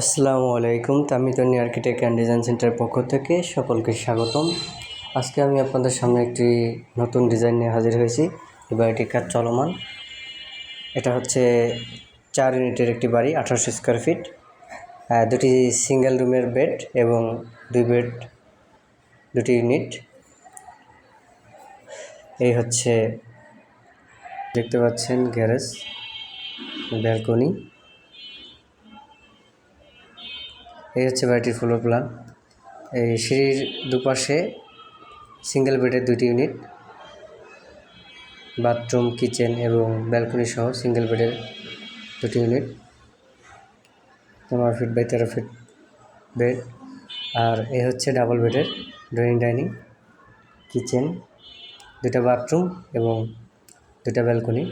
আসসালামু আলাইকুম তামিতনি architect and design সেন্টারের পক্ষ থেকে সকলকে স্বাগতম। আজকে আমি আপনাদের সামনে একটি নতুন ডিজাইন নিয়ে হাজির হয়েছি। এই বাড়িটির কাজ চলমান। এটা হচ্ছে চার ইউনিটের একটি বাড়ি, আঠারোশো স্কোয়ার ফিট। দুটি সিঙ্গেল রুমের বেড এবং দুই বেড, দুটি ইউনিট। এই হচ্ছে, দেখতে পাচ্ছেন গ্যারেজ, ব্যালকনি। এই হচ্ছে বাড়িটির ফ্লোর প্ল্যান এই সিঁড়ির দুপাশে সিঙ্গেল বেডের দুটি ইউনিট বাথরুম কিচেন এবং ব্যালকনি সহ সিঙ্গেল বেডের দুটি ইউনিট পনেরো ফিট বাই তেরো ফিট বেড আর এই হচ্ছে ডাবল বেডের ড্রয়িং ডাইনিং কিচেন দুটা বাথরুম এবং দুটা ব্যালকনি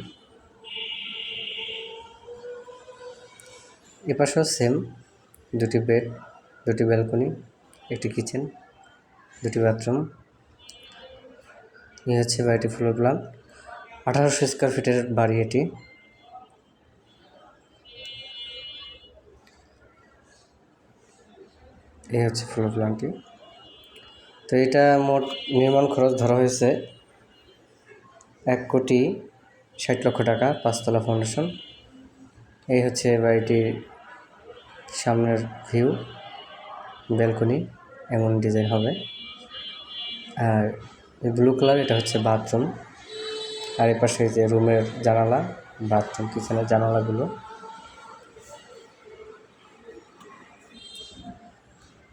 এপাশেও সেম দুটি বেড, দুটি ব্যালকনি, একটি কিচেন, দুটি বাথরুম। এই হচ্ছে বাড়িটি ফ্লোর প্ল্যান আঠারোশো স্কোয়ার ফিটের বাড়ি এটি। এই হচ্ছে ফ্লোর প্ল্যানটি তো এটা মোট নির্মাণ খরচ ধরা হয়েছে এক কোটি ষাট লক্ষ টাকা, পাঁচতলা ফাউন্ডেশন এই হচ্ছে বাড়িটির সামনের ভিউ ব্যালকনি এমন ডিজাইন হবে। আর ব্লু কালার এটা হচ্ছে বাথরুম আর এ পাশে যে রুমের জানালা বাথরুম কিচেনের জানালাগুলো।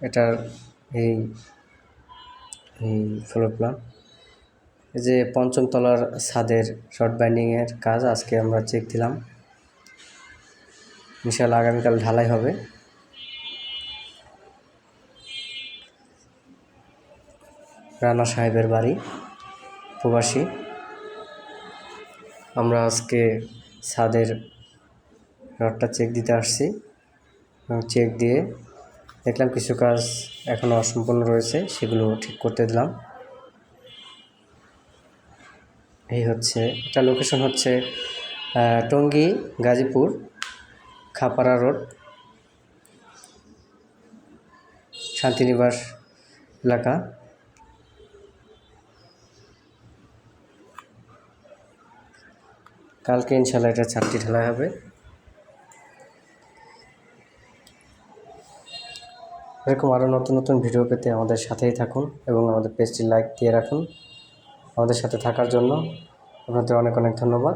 এটার এই এই ফ্লোর প্ল্যান এই যে পঞ্চম তলার ছাদের শর্ট বাইন্ডিংয়ের কাজ, আজকে আমরা চেক দিলাম। ইনশাল্লাহ আগামীকাল ঢালাই হবে। রানা সাহেবের বাড়ি, প্রবাসী। আমরা আজকে ছাদের রডটা চেক দিতে আসছি। চেক দিয়ে দেখলাম কিছু কাজ এখনও অসম্পূর্ণ রয়েছে, সেগুলো ঠিক করতে দিলাম। এই হচ্ছে, এটা লোকেশন হচ্ছে টঙ্গী, গাজীপুর। খাপাড়া রোড, শান্তিনিবাস এলাকা। কালকে ইনশাল্লাহ এটা ছাদটি ঢালাই হবে। এরকম আরও নতুন নতুন ভিডিও পেতে আমাদের সাথেই থাকুন এবং আমাদের পেজটি লাইক দিয়ে রাখুন। আমাদের সাথে থাকার জন্য আপনাদের অনেক অনেক ধন্যবাদ।